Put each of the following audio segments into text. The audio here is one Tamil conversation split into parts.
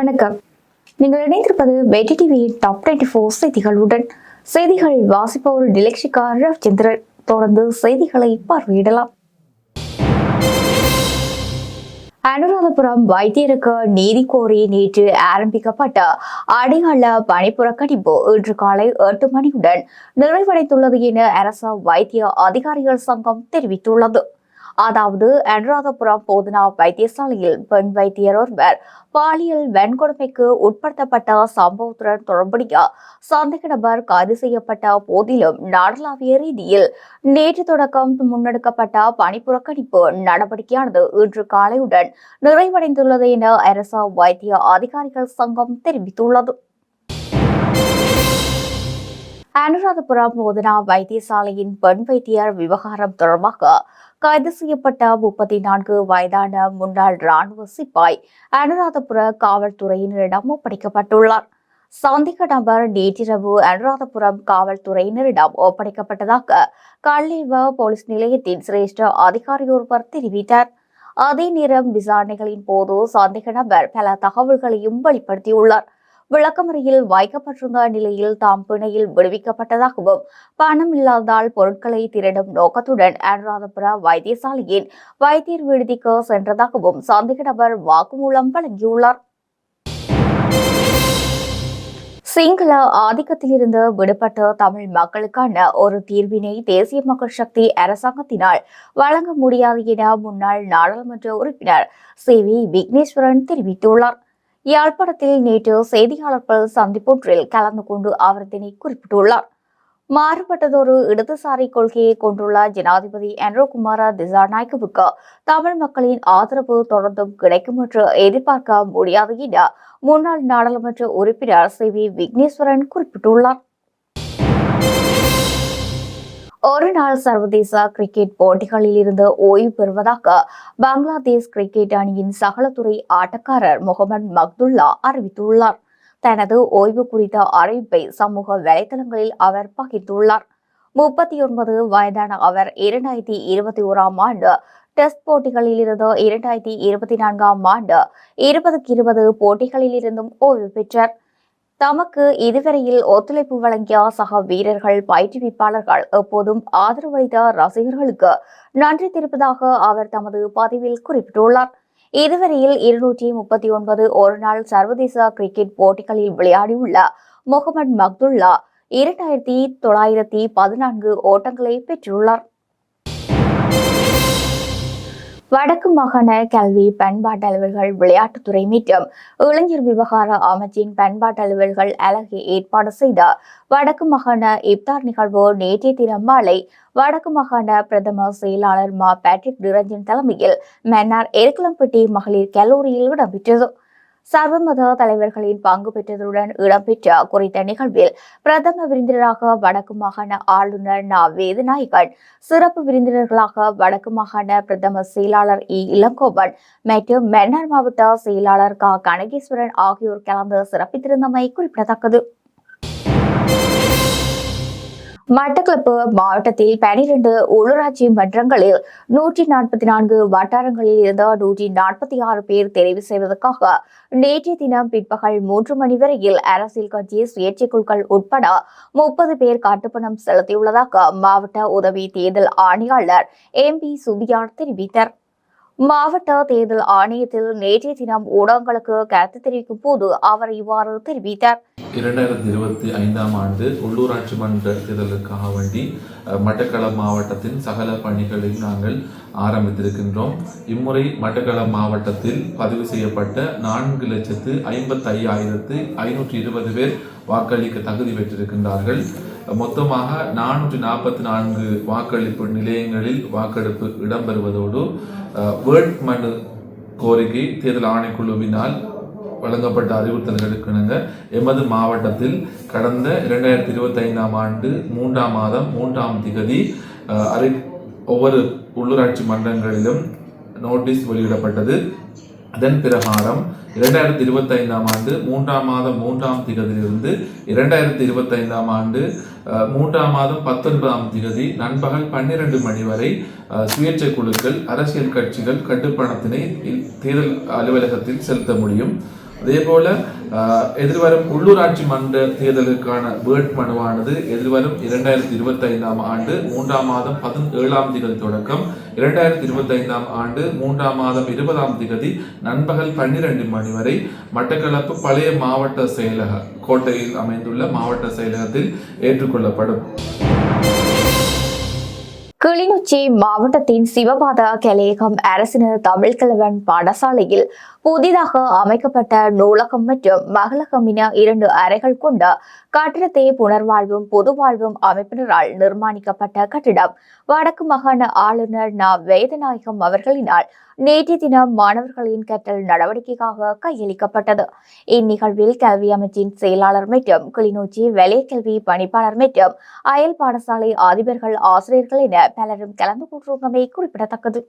வணக்கம். நீங்கள் இணைந்திருப்பது வெட்டி டிவியின் டாப் டுவெண்ட்டி ஃபோர் செய்திகளுடன். செய்திகள் வாசிப்பவர் டிலக்ஷிகா ரவிச்சந்திரன். தொடர்ந்து செய்திகளை பார்வையிடலாம். அனுராதபுரம் வைத்தியருக்கு நீதி கோரி நேற்று ஆரம்பிக்கப்பட்ட அடையாள பணிப்புறக்கணிப்பு இன்று காலை எட்டு மணியுடன் நிறைவடைந்துள்ளது என அரச வைத்திய அதிகாரிகள் சங்கம் தெரிவித்துள்ளது. அதாவது அனுராதபுரம் போதனா வைத்தியசாலையில் பெண் வைத்தியர் ஒருவர் பாலியல் வன்கொடுமைக்கு உட்படுத்தப்பட்ட சம்பவத்துடன் தொடர்புடைய சந்தேக நபர் கைது செய்யப்பட்ட போதிலும் நாடளாவிய ரீதியில் நேற்று தொடக்கம் முன்னெடுக்கப்பட்ட பணிப்புறக்கணிப்பு நடவடிக்கையானது இன்று காலையுடன் நிறைவடைந்துள்ளது என அரசு வைத்திய அதிகாரிகள் சங்கம் தெரிவித்துள்ளது. அனுராதபுரம் போதனா வைத்தியசாலையின் பெண் வைத்தியர் விவகாரம் தொடர்பாக கைது செய்யப்பட்ட முப்பத்தி நான்கு வயதான முன்னாள் ராணுவ சிப்பாய் அனுராதபுர காவல்துறையினரிடம் ஒப்படைக்கப்பட்டுள்ளார். சந்தேக நபர் நேற்றிரவு அனுராதபுரம் காவல்துறையினரிடம் ஒப்படைக்கப்பட்டதாக கல்லேவ போலீஸ் நிலையத்தின் சிரேஷ்ட அதிகாரி ஒருவர் தெரிவித்தார். அதே நேரம் விசாரணைகளின் போது சந்தேக நபர் பல தகவல்களையும் வெளிப்படுத்தியுள்ளார். விளக்கமறையில் வைக்கப்பட்டிருந்த நிலையில் தாம் பிணையில் விடுவிக்கப்பட்டதாகவும் பணம் இல்லாததால் பொருட்களை திருடும் நோக்கத்துடன் அனுராதபுர வைத்தியசாலையின் வைத்தியர் விடுதிக்கு சென்றதாகவும் சந்தேக நபர் வாக்குமூலம் வழங்கியுள்ளார். சிங்கள ஆதிக்கத்திலிருந்து விடுபட்ட தமிழ் மக்களுக்கான ஒரு தீர்வினை தேசிய மக்கள் சக்தி அரசாங்கத்தினால் வழங்க முடியாது என முன்னாள் நாடாளுமன்ற உறுப்பினர் சி வி விக்னேஸ்வரன் தெரிவித்துள்ளார். யாழ்ப்பாணத்தில் நேற்று செய்தியாளர்கள் சந்திப்பொன்றில் கலந்து கொண்டு அவர் இதனை குறிப்பிட்டுள்ளார். மாறுபட்டதொரு இடதுசாரி கொள்கையை கொண்டுள்ள ஜனாதிபதி என்ரோகுமார திசாநாயக்கவுக்கு தமிழ் மக்களின் ஆதரவு தொடர்ந்தும் கிடைக்கும் என்று எதிர்பார்க்க முடியாது என முன்னாள் நாடாளுமன்ற உறுப்பினர் சி வி விக்னேஸ்வரன் குறிப்பிட்டுள்ளார். ஒரு நாள் சர்வதேச கிரிக்கெட் போட்டிகளில் இருந்து ஓய்வு பெறுவதாக பங்களாதேஷ் கிரிக்கெட் அணியின் சகலத்துறை ஆட்டக்காரர் முகமது மக்துல்லா அறிவித்துள்ளார். தனது ஓய்வு குறித்த அறிவிப்பை சமூக வலைதளங்களில் அவர் பகிர்ந்துள்ளார். முப்பத்தி ஒன்பது வயதான அவர் இரண்டாயிரத்தி இருபத்தி ஓராம் ஆண்டு டெஸ்ட் போட்டிகளில் இருந்து இரண்டாயிரத்தி இருபத்தி நான்காம் ஆண்டு இருபதுக்கு இருபது போட்டிகளில் இருந்தும் ஓய்வு பெற்றார். தமக்கு இதுவரையில் ஒத்துழைப்பு வழங்கிய சக வீரர்கள் பயிற்றுவிப்பாளர்கள் எப்போதும் ஆதரவளித்த ரசிகர்களுக்கு நன்றி தெரிவிப்பதாக அவர் தமது பதிவில் குறிப்பிட்டுள்ளார். இதுவரையில் இருநூற்றி முப்பத்தி ஒன்பது ஒருநாள் சர்வதேச கிரிக்கெட் போட்டிகளில் விளையாடியுள்ள முகமது மக்துல்லா இரண்டாயிரத்தி தொள்ளாயிரத்தி பதினான்கு ஓட்டங்களை பெற்றுள்ளார். வடக்கு மாகாண கல்வி பண்பாட்டு அலுவல்கள் விளையாட்டுத்துறை மீட்டும் இளைஞர் விவகார அமைச்சின் பண்பாட்டு அலுவல்கள் அழகி ஏற்பாடு செய்த வடக்கு மாகாண இப்தார் நிகழ்வு நேற்றைய தினம் மாலை வடக்கு மாகாண பிரதம செயலாளர் மா பேட்ரிக் நிரஞ்சன் தலைமையில் மன்னார் எருக்கலம்பட்டி மகளிர் கல்லூரியில் இடம்பெற்றது. சர்வமத தலைவர்களின் பங்கு பெற்றதுடன் இடம்பெற்ற குறித்த நிகழ்வில் பிரதம விருந்தினராக வடக்கு மாகாண ஆளுநர் நா. வேதநாயகன் சிறப்பு விருந்தினர்களாக வடக்கு மாகாண பிரதம செயலாளர் இ. இளங்கோவன் மற்றும் மன்னார் மாவட்ட செயலாளர் க. கனகேஸ்வரன் ஆகியோர் கலந்து சிறப்பித்திருந்தமை குறிப்பிடத்தக்கது. மட்டக்களப்பு மாவட்டத்தில் பனிரெண்டு உள்ளூராட்சி மன்றங்களில் நூற்றி நாற்பத்தி நான்கு வட்டாரங்களில் இருந்த நூற்றி நாற்பத்தி ஆறு பேர் தெரிவு செய்வதற்காக நேற்றைய தினம் பிற்பகல் மூன்று மணி வரையில் அரசியல் கட்சி சுயேட்சை குழுக்கள் உட்பட முப்பது பேர் கட்டுப்பணம் செலுத்தியுள்ளதாக மாவட்ட உதவி தேர்தல் ஆணையாளர் எம் பி சுபியார் தெரிவித்தார். மாவட்ட தேர்தல் ஆணையத்தில் நேற்றைய தினம் ஊடகங்களுக்கு கருத்து தெரிவிக்கும் போது அவர் இவ்வாறு தெரிவித்தார். இரண்டாயிரத்தி இருபத்தி ஐந்தாம் ஆண்டு உள்ளூராட்சி மன்ற தேர்தலுக்காக வேண்டி மட்டக்களப் மாவட்டத்தின் சகல பணிகளையும் நாங்கள் ஆரம்பித்திருக்கின்றோம். இம்முறை மட்டக்களப் மாவட்டத்தில் பதிவு செய்யப்பட்ட நான்கு லட்சத்து ஐம்பத்தி ஐயாயிரத்து ஐநூற்றி இருபது பேர் வாக்களிக்க தகுதி பெற்றிருக்கின்றார்கள். மொத்தமாக நானூற்றி நாற்பத்தி நான்கு வாக்களிப்பு நிலையங்களில் வாக்கெடுப்பு இடம்பெறுவதோடு அஹ், மனு கோரிக்கை தேர்தல் ஆணைக்குழுவினால் வழங்கப்பட்ட அறிவுறுத்தல்களுக்கு இணங்க எமது மாவட்டத்தில் கடந்த இரண்டாயிரத்தி இருபத்தி ஐந்தாம் ஆண்டு மூன்றாம் மாதம் மூன்றாம் திகதி அறி ஒவ்வொரு உள்ளூராட்சி மன்றங்களிலும் நோட்டீஸ் வெளியிடப்பட்டது. அதன் பிரகாரம் இரண்டாயிரத்தி இருபத்தைந்தாம் ஆண்டு மூன்றாம் மாதம் மூன்றாம் திகதியிலிருந்து இரண்டாயிரத்தி இருபத்தைந்தாம் ஆண்டு மூன்றாம் மாதம் பத்தொன்பதாம் திகதி நண்பகல் பன்னிரண்டு மணி வரை சுயேட்சை குழுக்கள் அரசியல் கட்சிகள் கட்டுப்பணத்தினை தேர்தல் அலுவலகத்தில் செலுத்த முடியும். அதே போல எதிர்வரும் உள்ளூராட்சி மன்ற தேர்தலுக்கான வேட்புமனுவானது எதிர்வரும் இரண்டாயிரத்தி இருபத்தி ஐந்தாம் ஆண்டு மூன்றாம் மாதம் பதினேழாம் திகதி தொடக்கம். இரண்டாயிரத்தி இருபத்தி ஐந்தாம் ஆண்டு மூன்றாம் மாதம் இருபதாம் திகதி நண்பகல் பன்னிரண்டு மணி வரை மட்டக்களப்பு பழைய மாவட்ட செயலக கோட்டையில் அமைந்துள்ள மாவட்ட செயலகத்தில் ஏற்றுக்கொள்ளப்படும். கிளிநொச்சி மாவட்டத்தின் சிவபாத கலையகம் அரசினர் தமிழ்கிழவன் பாடசாலையில் புதிதாக அமைக்கப்பட்ட நூலகம் மற்றும் மகளகம் என இரண்டு அறைகள் கொண்ட கட்டிடத்தை புனர்வாழ்வும் பொதுவாழ்வும் அமைப்பினரால் நிர்மாணிக்கப்பட்ட கட்டிடம் வடக்கு மாகாண ஆளுநர் ந வேதநாயகம் அவர்களினால் நேற்றைய தினம் மாணவர்களின் கற்றல் நடவடிக்கைக்காக கையளிக்கப்பட்டது இந்நிகழ்வில் கல்வி அமைச்சின் செயலாளர் மற்றும் கிளிநொச்சி கல்வி பணிப்பாளர் மற்றும் அயல் பாடசாலை அதிபர்கள் ஆசிரியர்கள் என பலரும் கலந்து கொண்டிருந்தமை குறிப்பிடத்தக்கது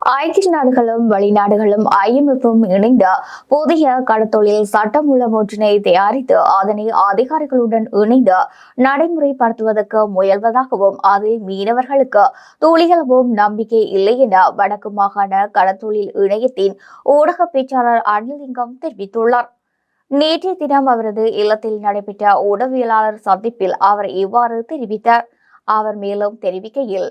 ஐக்கிய நாடுகளும் வெளிநாடுகளும் ஐஎம்எஃப்பும் இணைந்த புதிய கடத்தொழில் சட்டமூலம் ஒன்றினை தயாரித்து அதனை அதிகாரிகளுடன் இணைந்து நடைமுறைப்படுத்துவதற்கு முயல்வதாகவும் அதில் மீனவர்களுக்கு துளிகளவும் நம்பிக்கை இல்லை என வடக்கு மாகாண கடத்தொழில் இணையத்தின் ஊடக பேச்சாளர் அனிலிங்கம் தெரிவித்துள்ளார். நேற்றைய தினம் அவரது இல்லத்தில் நடைபெற்ற உடவியலாளர் சந்திப்பில் அவர் இவ்வாறு தெரிவித்தார். அவர் மேலும் தெரிவிக்கையில்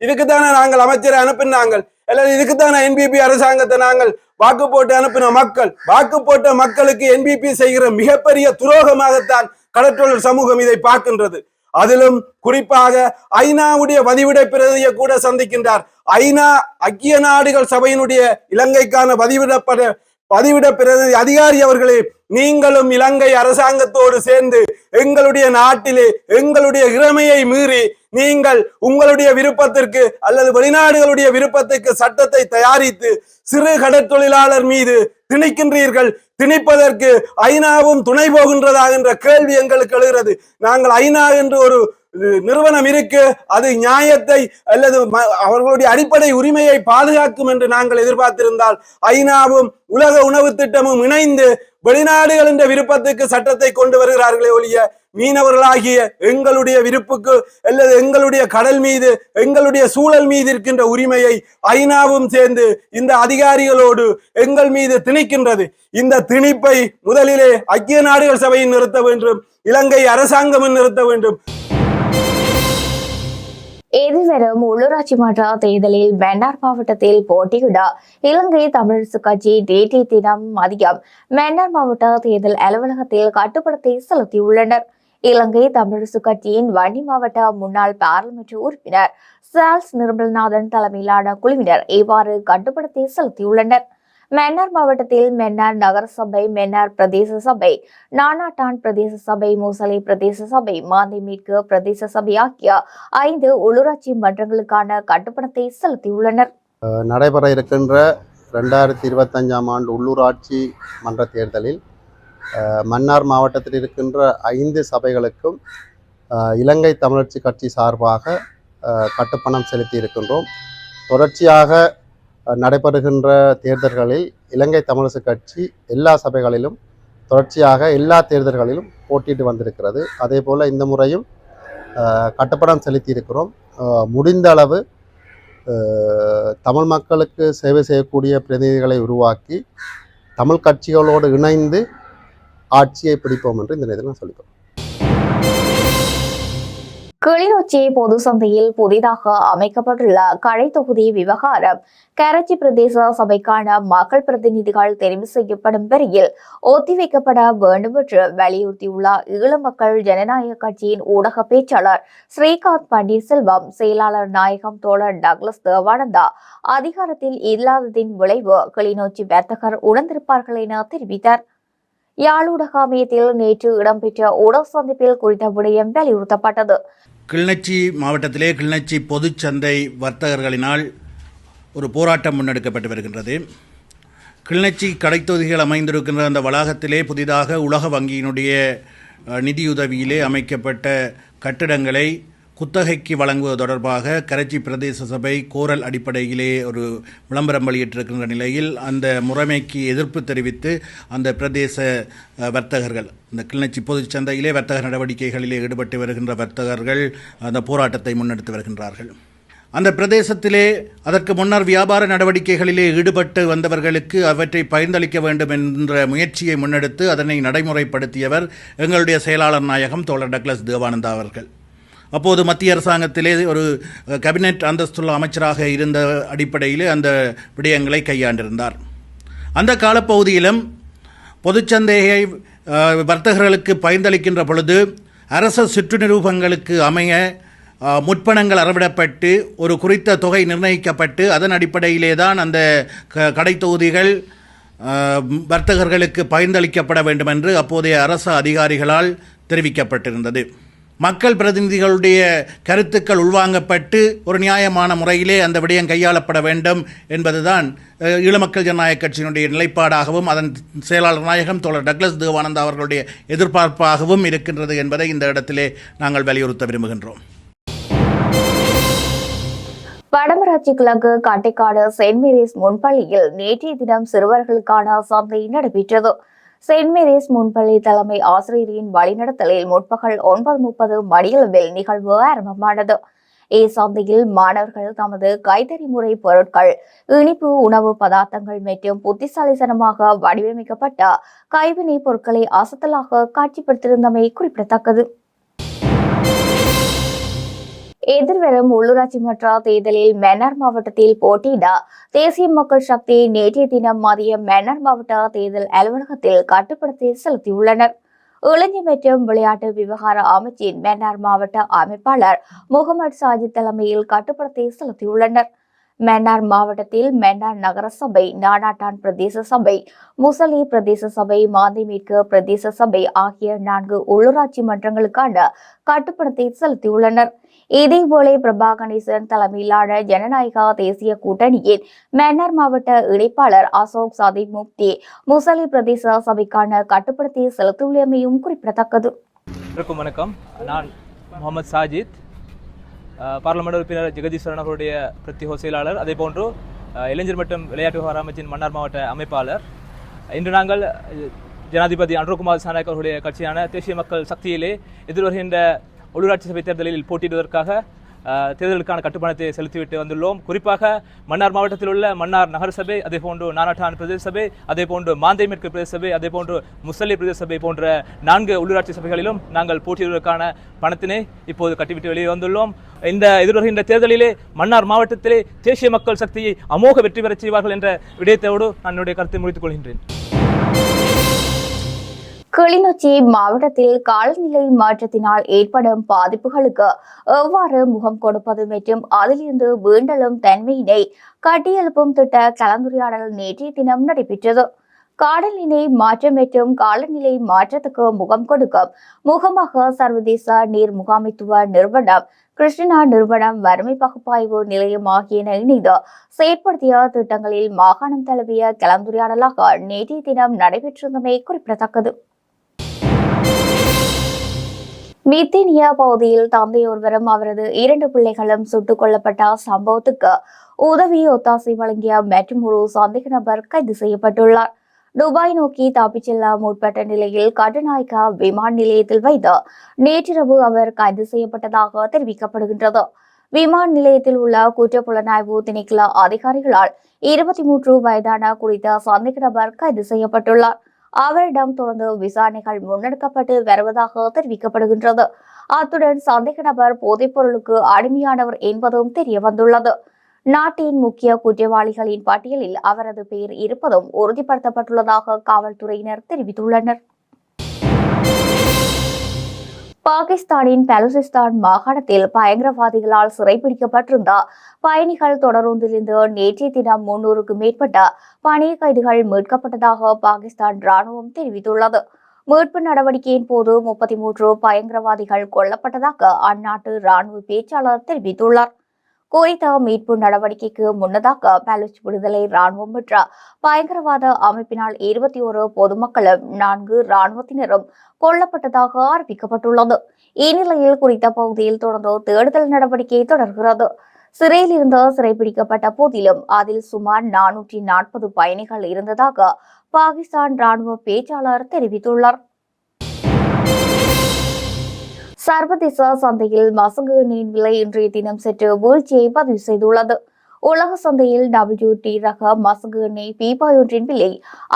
இதுக்குத்தானே நாங்கள் அமைச்சரை அனுப்பினாங்கள். அல்லது இதுக்குத்தானே என்பிபி அரசாங்கத்தை நாங்கள் வாக்கு போட்டு அனுப்பின மக்கள் வாக்கு போட்ட மக்களுக்கு என்பிபி செய்கிற மிகப்பெரிய துரோகமாகத்தான் கடற்றொழில் சமூகம் இதை பார்க்கின்றது. அதிலும் குறிப்பாக ஐநாவுடைய பதிவிட பிரதியை கூட சந்திக்கின்றார். ஐநா ஐக்கிய நாடுகள் சபையினுடைய இலங்கைக்கான பதிவிடப்பட பதிவிட பிரதி அதிகாரி அவர்களே நீங்களும் இலங்கை அரசாங்கத்தோடு சேர்ந்து எங்களுடைய நாட்டிலே எங்களுடைய இளமையை மீறி நீங்கள் உங்களுடைய விருப்பத்திற்கு அல்லது வெளிநாடுகளுடைய விருப்பத்திற்கு சட்டத்தை தயாரித்து சிறு கடற்தொழிலாளர் மீது திணிக்கின்றீர்கள் திணிப்பதற்கு ஐநாவும் துணை போகின்றதா என்ற கேள்வி எங்களுக்கு எழுகிறது. நாங்கள் ஐநா என்று ஒரு நிறுவனம் இருக்கு அது நியாயத்தை அல்லது அவர்களுடைய அடிப்படை உரிமையை பாதுகாக்கும் என்று நாங்கள் எதிர்பார்த்திருந்தால் ஐநாவும் உலக உணவு திட்டமும் இணைந்து வெளிநாடுகள் என்ற விருப்பத்துக்கு சட்டத்தை கொண்டு வருகிறார்களே ஒழிய மீனவர்களாகிய எங்களுடைய விருப்புக்கு அல்லது எங்களுடைய கடல் மீது எங்களுடைய சூழல் மீது இருக்கின்ற உரிமையை ஐநாவும் சேர்ந்து இந்த அதிகாரிகளோடு எங்கள் மீது திணிக்கின்றது. இந்த திணிப்பை முதலிலே ஐக்கிய நாடுகள் சபையை நிறுத்த வேண்டும் இலங்கை அரசாங்கமும் நிறுத்த வேண்டும். எதிர்வரும் உள்ளூராட்சி மன்ற தேர்தலில் மன்னார் மாவட்டத்தில் போட்டியிட இலங்கை தமிழரசு கட்சி தேட்டி தினம் மதியம் மன்னார் மாவட்ட தேர்தல் அலுவலகத்தில் கட்டுப்படத்தை செலுத்தியுள்ளனர். இலங்கை தமிழரசு கட்சியின் வன்னி மாவட்ட முன்னாள் பாராளுமன்ற உறுப்பினர் சால்ஸ் நிர்மல்நாதன் தலைமையிலான குழுவினர் இவ்வாறு கட்டுப்படுத்தி செலுத்தியுள்ளனர். மன்னார் மாவட்டத்தில் மென்னார் நகரசபை மென்னார் பிரதேச சபை நானாட்டான் பிரதேச சபை மூசலை பிரதேச சபை மாந்தை மீட்கு பிரதேச சபை ஆகிய ஐந்து உள்ளூராட்சி மன்றங்களுக்கான கட்டுப்பணத்தை செலுத்தியுள்ளனர். நடைபெற இருக்கின்ற ரெண்டாயிரத்தி இருபத்தஞ்சாம் ஆண்டு உள்ளூராட்சி மன்ற தேர்தலில் மன்னார் மாவட்டத்தில் இருக்கின்ற ஐந்து சபைகளுக்கும் இலங்கை தமிழர்ச்சி கட்சி சார்பாக கட்டுப்பணம் செலுத்தி இருக்கின்றோம் தொடர்ச்சியாக நடைபெறுகின்ற தேர்தல்களில் இலங்கை தமிழரசு கட்சி எல்லா சபைகளிலும் தொடர்ச்சியாக எல்லா தேர்தல்களிலும் போட்டியிட்டு வந்திருக்கிறது. அதே போல் இந்த முறையும் கட்டுப்பணம் செலுத்தி இருக்கிறோம் முடிந்த அளவு தமிழ் மக்களுக்கு சேவை செய்யக்கூடிய பிரதிநிதிகளை உருவாக்கி தமிழ் கட்சிகளோடு இணைந்து ஆட்சியை பிடிப்போம் என்று இந்த நேரத்தில் நான் சொல்லிக்கிறேன். கிளிநொச்சி பொது சந்தையில் புதிதாக அமைக்கப்பட்டுள்ள கடை தொகுதி விவகாரம். கரச்சி பிரதேச சபைக்கான மக்கள் பிரதிநிதிகள் தெரிவு செய்யப்படும் வரையில் ஒத்திவைக்கப்பட வேண்டும் என்று வலியுறுத்தியுள்ள ஈழ மக்கள் ஜனநாயக கட்சியின் ஊடக பேச்சாளர் ஸ்ரீகாந்த் பன்னீர்செல்வம் செயலாளர் நாயகம் தோழர் டக்ளஸ் தேவானந்தா அதிகாரத்தில் இல்லாததின் விளைவு கிளிநொச்சி வர்த்தகர் உணர்ந்திருப்பார்கள் என தெரிவித்தார். யாழூடகாமியத்தில் நேற்று இடம்பெற்ற உடல் சந்திப்பில் குறித்த விடயம் வலியுறுத்தப்பட்டது கிளிநொச்சி மாவட்டத்திலே கிளிநொச்சி பொதுச்சந்தை வர்த்தகர்களினால் ஒரு போராட்டம் முன்னெடுக்கப்பட்டு வருகின்றது. கிளிநொச்சி கடைத்தொகுதிகள் அமைந்திருக்கின்ற அந்த வளாகத்திலே புதிதாக உலக வங்கியினுடைய நிதியுதவியிலே அமைக்கப்பட்ட கட்டிடங்களை குத்தகைக்கு வழங்குவது தொடர்பாக கரைச்சி பிரதேச சபை கோரல் அடிப்படையிலே ஒரு விளம்பரம் வெளியிட்டிருக்கின்ற நிலையில் அந்த முறைமைக்கு எதிர்ப்பு தெரிவித்து அந்த பிரதேச வர்த்தகர்கள் இந்த கிளிநொச்சி பொதுச் சந்தையிலே வர்த்தக நடவடிக்கைகளிலே ஈடுபட்டு வருகின்ற வர்த்தகர்கள் அந்த போராட்டத்தை முன்னெடுத்து வருகின்றார்கள். அந்த பிரதேசத்திலே அதற்கு முன்னர் வியாபார நடவடிக்கைகளிலே ஈடுபட்டு வந்தவர்களுக்கு அவற்றை பகிர்ந்தளிக்க வேண்டும் என்ற முயற்சியை முன்னெடுத்து அதனை நடைமுறைப்படுத்தியவர் எங்களுடைய செயலாளர் நாயகம் தோழர் டக்ளஸ் தேவானந்தா அவர்கள். அப்போது மத்திய அரசாங்கத்திலே ஒரு கேபினெட் அந்தஸ்துள்ள அமைச்சராக இருந்த அடிப்படையிலே அந்த விடயங்களை கையாண்டிருந்தார். அந்த காலப்பகுதியிலும் பொதுச்சந்தையை வர்த்தகர்களுக்கு பயந்தளிக்கின்ற பொழுது அரச சுற்று நிரூபங்களுக்கு அமைய முற்பணங்கள் அறவிடப்பட்டு ஒரு குறித்த தொகை நிர்ணயிக்கப்பட்டு அதன் அடிப்படையிலே தான் அந்த க கடை தொகுதிகள் வர்த்தகர்களுக்கு பயந்தளிக்கப்பட வேண்டும் என்று அப்போதைய அரச அதிகாரிகளால் தெரிவிக்கப்பட்டிருந்தது. மக்கள் பிரதிநிதிகளுடைய கருத்துக்கள் உள்வாங்கப்பட்டு ஒரு நியாயமான முறையிலே அந்த விடயம் கையாளப்பட வேண்டும் என்பதுதான் அஹ், ஈழமக்கள் ஜனநாயக கட்சியினுடைய நிலைப்பாடாகவும் அதன் செயலாளர் நாயகம் தோழர் டக்ளஸ் தேவானந்தா அவர்களுடைய எதிர்பார்ப்பாகவும் இருக்கின்றது என்பதை இந்த இடத்திலே நாங்கள் வலியுறுத்த விரும்புகின்றோம். வடமராட்சி கிழக்கு காட்டைக்காடு செயின்ட் மேரிஸ் முன்பள்ளியில் நேற்றைய தினம் சிறுவர்களுக்கான சந்தை நடைபெற்றது. செயின்ட் மேரிஸ் முன்பள்ளி தலைமை ஆசிரியரின் வழிநடத்தலில் முற்பகல் ஒன்பது முப்பது மணியளவில் நிகழ்வு ஆரம்பமானது. இச்சந்தையில் மாணவர்கள் தமது கைத்தறி முறை பொருட்கள் இனிப்பு உணவு பதார்த்தங்கள் மற்றும் புத்திசாலித்தனமாக வடிவமைக்கப்பட்ட கைவினைப் பொருட்களை அசத்தலாக காட்சிப்படுத்தியிருந்தமை குறிப்பிடத்தக்கது. எதிர்வரும் உள்ளூராட்சி மன்ற தேர்தலில் மன்னார் மாவட்டத்தில் போட்டியிட தேசிய மக்கள் சக்தி நேற்றைய தினம் மதியம் மன்னார் மாவட்ட தேர்தல் அலுவலகத்தில் கட்டுப்படுத்தி செலுத்தியுள்ளனர். இளைஞர் மற்றும் விளையாட்டு விவகார அமைச்சின் மன்னார் மாவட்ட அமைப்பாளர் முகமது சாஜித் தலைமையில் கட்டுப்படுத்தி செலுத்தியுள்ளனர். மன்னார் மாவட்டத்தில் மன்னார் நகரசபை நாடாட்டான் பிரதேச சபை முசலி பிரதேச சபை மாந்திமேற்கு பிரதேச சபை ஆகிய நான்கு உள்ளூராட்சி மன்றங்களுக்கான கட்டுப்படுத்தி செலுத்தியுள்ளனர். இதேபோல பிரபா கணேசன் தலைமையிலான ஜனநாயக தேசிய கூட்டணியின் மன்னர் மாவட்ட இணைப்பாளர் அசோக் சாதிக் முப்தி முசலி பிரதேச சபைக்கான கட்டுப்படுத்தி செலுத்தியுள்ளமையும் குறிப்பிடத்தக்கது. இருக்கும் வணக்கம். நான் முகமது சாஜித். பாராளுமன்ற உறுப்பினர் ஜெகதீஸ்வரன் அவருடைய பிரத்யோக செயலாளர் அதே போன்று இளைஞர் மற்றும் விளையாட்டு விவகார அமைச்சின் மன்னார் மாவட்ட அமைப்பாளர். இன்று நாங்கள் ஜனாதிபதி அன்ருகுமார் சாநாயக் அவருடைய கட்சியான தேசிய மக்கள் சக்தியிலே எதிர்வருகின்ற உள்ளூராட்சி சபை தேர்தலில் போட்டியிடுவதற்காக தேர்தலுக்கான கட்டுமானத்தை செலுத்திவிட்டு வந்துள்ளோம். குறிப்பாக மன்னார் மாவட்டத்தில் உள்ள மன்னார் நகரசபை அதே போன்று நானாட்டான் பிரதேச சபை அதே போன்று மாந்தை மேற்கு பிரதேச சபை அதே போன்று முசல்லி பிரதேச சபை போன்ற நான்கு உள்ளூராட்சி சபைகளிலும் நாங்கள் போட்டியிடுவதற்கான பணத்தினை இப்போது கட்டிவிட்டு வெளியே வந்துள்ளோம். இந்த எதிர்வருகின்ற தேர்தலிலே மன்னார் மாவட்டத்திலே தேசிய மக்கள் சக்தியை அமோக வெற்றி பெறச் செய்வார்கள் என்ற விடயத்தோடு நான் என்னுடைய கருத்தை முடித்துக் கொள்கின்றேன். கிளிநொச்சி மாவட்டத்தில் காலநிலை மாற்றத்தினால் ஏற்படும் பாதிப்புகளுக்கு எவ்வாறு முகம் கொடுப்பது மற்றும் அதிலிருந்து வீண்டலும் தன்மையினை கட்டியெழுப்பும் திட்ட கலந்துரையாடல் நேற்றைய தினம் நடைபெற்றது. காலநிலை மாற்றம் மற்றும் காலநிலை மாற்றத்துக்கு முகம் கொடுக்கும் முகமாக சர்வதேச நீர் முகாமைத்துவ நிறுவனம் கிருஷ்ணா நிறுவனம் வறுமை பகுப்பாய்வு நிலையம் ஆகியன இணைந்து செயற்படுத்திய திட்டங்களில் மாகாணம் தழுவிய கலந்துரையாடலாக நேற்றைய தினம் நடைபெற்றிருந்தமை குறிப்பிடத்தக்கது. மித்தேனியா பகுதியில் தந்தை ஒருவரும் அவரது இரண்டு பிள்ளைகளும் சுட்டுக் கொல்லப்பட்ட சம்பவத்துக்கு உதவி ஒத்தாசை வழங்கிய மற்றும் ஒரு சந்தேக நபர் கைது செய்யப்பட்டுள்ளார். துபாய் நோக்கி தப்பிச் செல்ல முற்பட்ட நிலையில் கட்டுநாயக்கா விமான நிலையத்தில் வைத்து நேற்றிரவு அவர் கைது செய்யப்பட்டதாக தெரிவிக்கப்படுகின்றது. விமான நிலையத்தில் உள்ள குற்றப்புலனாய்வு திணைக்கள அதிகாரிகளால் இருபத்தி மூன்று வயதான குறித்த சந்தேக நபர் கைது செய்யப்பட்டுள்ளார். அவரிடம் தொடர்ந்து விசாரணைகள் முன்னெடுக்கப்பட்டு வருவதாக தெரிவிக்கப்படுகின்றது. அத்துடன் சந்தேக நபர் போதைப் பொருளுக்கு அடிமையானவர் என்பதும் தெரிய வந்துள்ளது நாட்டின் முக்கிய குற்றவாளிகளின் பட்டியலில் அவரது பெயர் இருப்பதும் உறுதிப்படுத்தப்பட்டுள்ளதாக காவல்துறையினர் தெரிவித்துள்ளனர். பாகிஸ்தானின் பலுசிஸ்தான் மாகாணத்தில் பயங்கரவாதிகளால் சிறைபிடிக்கப்பட்டிருந்த. பயணிகள் தொடரொன்றிலிருந்து நேற்றைய தினம் முன்னூறுக்கும் மேற்பட்ட பணிய கைதிகள் மீட்கப்பட்டதாக பாகிஸ்தான் ராணுவம் தெரிவித்துள்ளது. மீட்பு நடவடிக்கையின் போது முப்பத்தி மூன்று பயங்கரவாதிகள் கொல்லப்பட்டதாக அந்நாட்டு ராணுவ பேச்சாளர் தெரிவித்துள்ளார். குறித்த மீட்பு நடவடிக்கைக்கு முன்னதாக பலுச் விடுதலை ராணுவம் என்ற பயங்கரவாத அமைப்பினால் இருபத்தி ஒரு பொதுமக்களும் நான்கு ராணுவத்தினரும் கொல்லப்பட்டதாக அறிவிக்கப்பட்டுள்ளது. இந்நிலையில் குறித்த பகுதியில் தொடர்ந்து தேடுதல் நடவடிக்கை தொடர்கிறது. சிறையில் இருந்து சிறைபிடிக்கப்பட்ட போதிலும் அதில் சுமார் நானூற்றி நாற்பது பயணிகள் இருந்ததாக பாகிஸ்தான் ராணுவ பேச்சாளர் தெரிவித்துள்ளார். சர்வதேச சந்தையில் மசகு எண்ணெயின் விலை இன்றைய தினம் சற்று வீழ்ச்சியை பதிவு செய்துள்ளது. உலக சந்தையில் டபிள்யூ டி ரக மசகு எண்ணெய் பீபாய் ஒன்றின் விலை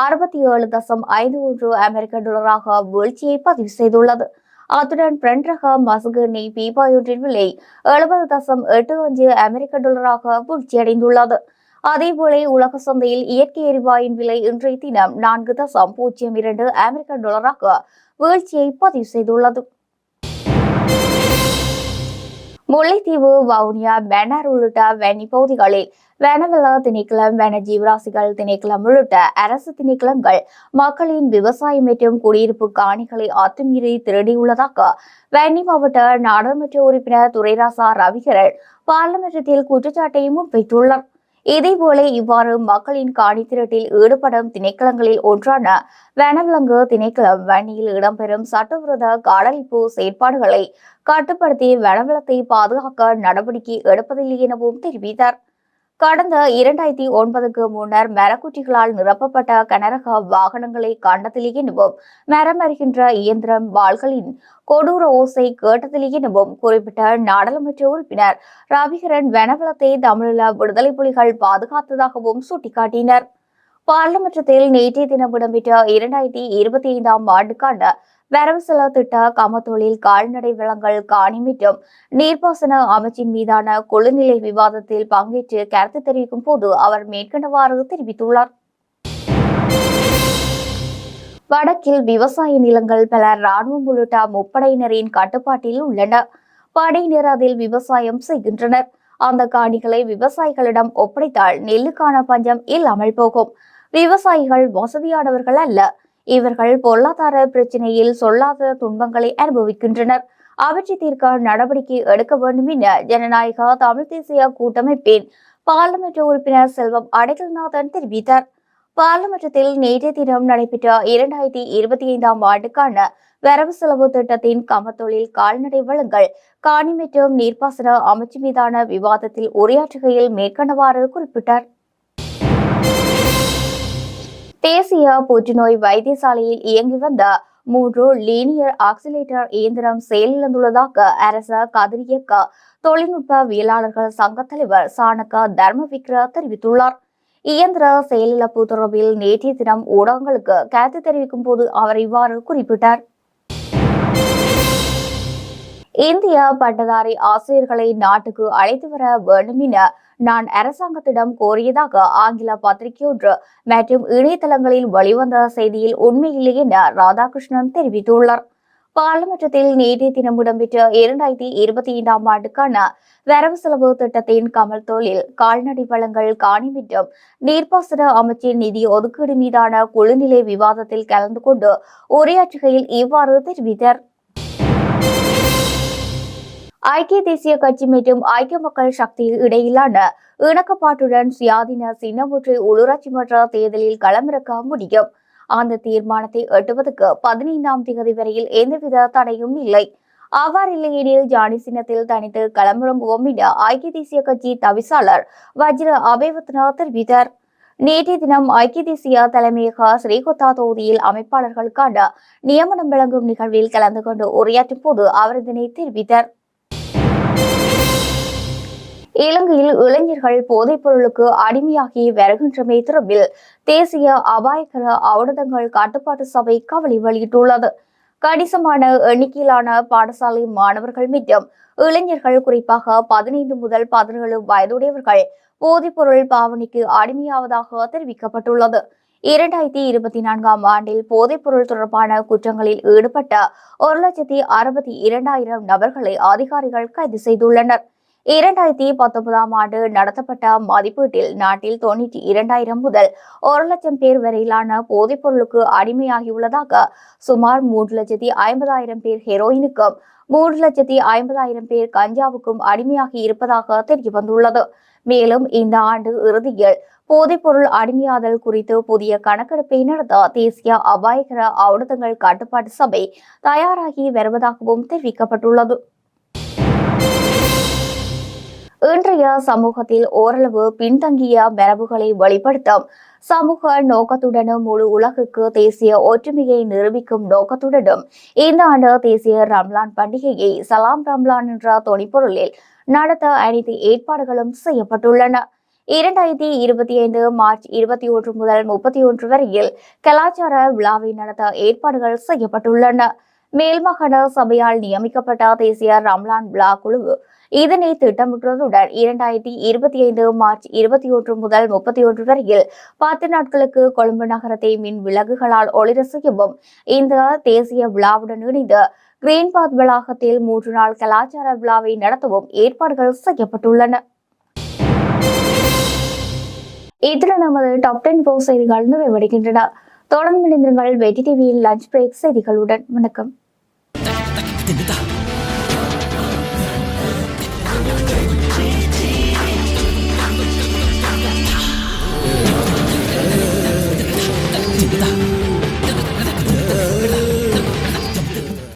அறுபத்தி ஏழு தசம் ஐந்து ஒன்று அமெரிக்க டாலராக வீழ்ச்சியை பதிவு செய்துள்ளது. அத்துடன் பிரண்ட் ரக மசகு எண்ணெய் பீபாய் ஒன்றின் விலை எழுபது தசம் எட்டு அஞ்சு அமெரிக்க டாலராக வீழ்ச்சியடைந்துள்ளது. அதேபோல உலக சந்தையில் இயற்கை எரிவாயின் விலை இன்றைய தினம் நான்கு தசம் பூஜ்ஜியம் இரண்டு அமெரிக்க டாலராக வீழ்ச்சியை பதிவு செய்துள்ளது. முல்லைத்தீவு வவுனியா பெனர் உள்ளிட்ட வெனி பகுதிகளில் வனவள திணைக்களம் வென ஜீவராசிகள் திணைக்களம் உள்ளிட்ட அரசு திணைக்களங்கள் மக்களின் விவசாயம் மற்றும் குடியிருப்பு காணிகளை அத்துமீறி திருடியுள்ளதாக வெனி மாவட்ட நாடாளுமன்ற உறுப்பினர் துரைராசா ரவிகரன் பாராளுமன்றத்தில் குற்றச்சாட்டை முன்வைத்துள்ளார். இதேபோல இவ்வாறு மக்களின் காணி திருட்டில் ஈடுபடும் திணைக்களங்களில் ஒன்றான வனவிலங்கு திணைக்களம் வன்னியில் இடம்பெறும் சட்டவிரோத காடழிப்பு செயற்பாடுகளை கட்டுப்படுத்தி வனவளத்தை பாதுகாக்க நடவடிக்கை எடுப்பதில்லை எனவும் தெரிவித்தார். கடந்த இரண்டாயிரத்தி ஒன்பதுக்கு முன்னர் மரக்குட்டிகளால் நிரப்பப்பட்ட கனரக வாகனங்களை கண்டதில்லை எனவும் மரம் அறிகின்ற இயந்திரம் வாள்களின் கொடூர ஓசை கேட்டதிலேயே எனவும் குறிப்பிட்ட நாடாளுமன்ற உறுப்பினர் ரவிகரன் வனவளத்தை தமிழீழ விடுதலை புலிகள் பாதுகாத்ததாகவும் சுட்டிக்காட்டினர். பாராளுமன்றத்தில் நேற்றைய தினம் இடம்பெற்ற இரண்டாயிரத்தி இருபத்தி ஐந்தாம் ஆண்டுக்கான வரவு செலவு திட்ட கமத்தொழில் கால்நடை வளங்கள் காணி மற்றும் நீர்ப்பாசன அமைச்சின் மீதான குழுநிலை விவாதத்தில் பங்கேற்று கருத்து தெரிவிக்கும் போது அவர் மேற்கண்டவாறு தெரிவித்துள்ளார். வடக்கில் விவசாய நிலங்கள் பல ராணுவம் உள்ளிட்ட முப்படையினரின் கட்டுப்பாட்டில் உள்ளன. படையினர் அதில் விவசாயம் செய்கின்றனர். அந்த காணிகளை விவசாயிகளிடம் ஒப்படைத்தால் நெல்லுக்கான பஞ்சம் இல்லாமல் போகும். விவசாயிகள் வசதியானவர்கள் அல்ல. இவர்கள் பொருளாதார பிரச்சனையில் சொல்லாத துன்பங்களை அனுபவிக்கின்றனர். அவற்றை தீர்க்க நடவடிக்கை எடுக்க வேண்டும் என ஜனநாயக தமிழ் தேசிய கூட்டமைப்பின் பாராளுமன்ற உறுப்பினர் செல்வம் அடைக்கல்நாதன் தெரிவித்தார். பாராளுமன்றத்தில் நேற்றைய தினம் நடைபெற்ற இரண்டாயிரத்தி இருபத்தி ஐந்தாம் ஆண்டுக்கான வரவு செலவு திட்டத்தின் கமத்தொழில் கால்நடை வளங்கள் காணி மற்றும் நீர்ப்பாசன அமைச்சு மீதான விவாதத்தில் உரையாற்றுகையில் மேற்கண்டவாறு குறிப்பிட்டார். தேசிய புற்றுநோய் வைத்தியசாலையில் இயங்கி வந்த மூன்று லீனியர் ஆக்சிலேட்டர் இயந்திரம் செயலிழந்துள்ளதாக அரச கதிரியக்க தொழில்நுட்பவியலாளர்கள் சங்க தலைவர் சாணக்க தர்மவிக்ர தெரிவித்துள்ளார். இயந்திர செயலிழப்பு தொடர்பில் நேற்றைய தினம் ஊடகங்களுக்கு கருத்து தெரிவிக்கும் போது அவர் இவ்வாறு குறிப்பிட்டார். இந்திய பட்டதாரி ஆசிரியர்களை நாட்டுக்கு அழைத்து வர வேண்டும் என நான் அரசாங்கத்திடம் கோரியதாக ஆங்கில பத்திரிகை ஒன்று மற்றும் இணையதளங்களில் வெளிவந்த செய்தியில் உண்மையில்லை என ராதாகிருஷ்ணன் தெரிவித்துள்ளார். பாராளுமன்றத்தில் நேற்றைய தினம் இடம்பெற்ற இரண்டாயிரத்தி இருபத்தி ஐந்தாம் ஆண்டுக்கான வரவு செலவு திட்டத்தின் கமல் தோலில் கால்நடை வளங்கள் காணி மற்றும் நீர்ப்பாசன அமைச்சின் நிதி ஒதுக்கீடு மீதான குழுநிலை விவாதத்தில் கலந்து கொண்டு உரையாற்றுகையில் இவ்வாறு தெரிவித்தார். ஐக்கிய தேசிய கட்சி மற்றும் ஐக்கிய மக்கள் சக்தி இடையிலான இணக்கப்பாட்டுடன் சுயாதீன சின்னமுற்றி உள்ளூராட்சி மன்ற தேர்தலில் களமிறக்க முடியும். அந்த தீர்மானத்தை எட்டுவதற்கு பதினைந்தாம் தேதி வரையில் எந்தவித தடையும் இல்லை. அவ்வாறில்லையெனில் ஜானி சின்னத்தில் தனித்து களமிறங்குவோம் என ஐக்கிய தேசிய கட்சி தவிசாளர் வஜ்ர அபேவத்னா தெரிவித்தார். நேற்றைய தினம் ஐக்கிய தேசிய தலைமையக ஸ்ரீகொத்தா தொகுதியில் அமைப்பாளர்களுக்கான நியமனம் வழங்கும் நிகழ்வில் கலந்து கொண்டு உரையாற்றும் போது அவர் இதனை தெரிவித்தார். இலங்கையில் இளைஞர்கள் போதைப் பொருளுக்கு அடிமையாகி வருகின்றமை தொடர்பில் தேசிய அபாயகர அவடதங்கள் கட்டுப்பாட்டு சபை கவலை வெளியிட்டுள்ளது. கணிசமான எண்ணிக்கையிலான பாடசாலை மாணவர்கள் மீதும் இளைஞர்கள் குறிப்பாக பதினைந்து முதல் பதினேழு வயதுடையவர்கள் போதைப்பொருள் பாவனைக்கு அடிமையாவதாக தெரிவிக்கப்பட்டுள்ளது. இரண்டாயிரத்தி இருபத்தி நான்காம் ஆண்டில் போதைப்பொருள் தொடர்பான குற்றங்களில் ஈடுபட்ட ஒரு லட்சத்தி அறுபத்தி இரண்டாயிரம் நபர்களை அதிகாரிகள் கைது செய்துள்ளனர். இரண்டாயிரத்தி பத்தொன்பதாம் ஆண்டு நடத்தப்பட்ட மதிப்பீட்டில் நாட்டில் தொண்ணூற்றி இரண்டாயிரம் முதல் ஒரு லட்சம் பேர் வரையிலான போதைப் பொருளுக்கு அடிமையாகியுள்ளதாக சுமார் மூன்று லட்சத்தி ஐம்பதாயிரம் பேர் ஹெரோயினுக்கும் மூன்று லட்சத்தி ஐம்பதாயிரம் பேர் கஞ்சாவுக்கும் அடிமையாகி இருப்பதாக தெரியவந்துள்ளது. மேலும் இந்த ஆண்டு இறுதியில் போதைப்பொருள் அடிமையாதல் குறித்து புதிய கணக்கெடுப்பை நடத்த தேசிய அபாயகர ஔடதங்கள் கட்டுப்பாட்டு சபை தயாராகி வருவதாகவும் தெரிவிக்கப்பட்டுள்ளது. இன்றைய சமூகத்தில் ஓரளவு பின்தங்கிய மரபுகளை வெளிப்படுத்தும் சமூக நோக்கத்துடனும் முழு உலகுக்கு தேசிய ஒற்றுமையை நிரூபிக்கும் நோக்கத்துடனும் இந்த ஆண்டு தேசிய ரம்லான் பண்டிகையை சலாம் ரம்லான் என்ற தொனிப்பொருளில் நடத்த அனைத்து ஏற்பாடுகளும் செய்யப்பட்டுள்ளன. இரண்டாயிரத்தி இருபத்தி ஐந்து மார்ச் இருபத்தி ஒன்று முதல் முப்பத்தி ஒன்று வரையில் கலாச்சார விழாவை நடத்த ஏற்பாடுகள் செய்யப்பட்டுள்ளன. மேல்மாகாண சபையால் நியமிக்கப்பட்ட தேசிய ரம்லான் விழா குழு இதனை திட்டமிட்டுள்ளதுடன் இரண்டாயிரத்தி இருபத்தி ஐந்து மார்ச் இருபத்தி ஒன்று முதல் முப்பத்தி ஒன்று வரையில் பத்து நாட்களுக்கு கொழும்பு நகரத்தை மின் விளக்குகளால் ஒளிர செய்யவும் இந்த தேசிய விழாவுடன் இணைந்து கிரீன் பாத் வளாகத்தில் மூன்று நாள் கலாச்சார விழாவை நடத்தவும் ஏற்பாடுகள் செய்யப்பட்டுள்ளன. இதில் நமது டாப் டென் போ செய்திகள் நிறைவடைகின்றன. தொடர்ந்து இணைந்திருங்கள் வெற்றி டிவியில் லஞ்ச் பிரேக் செய்திகளுடன். வணக்கம்.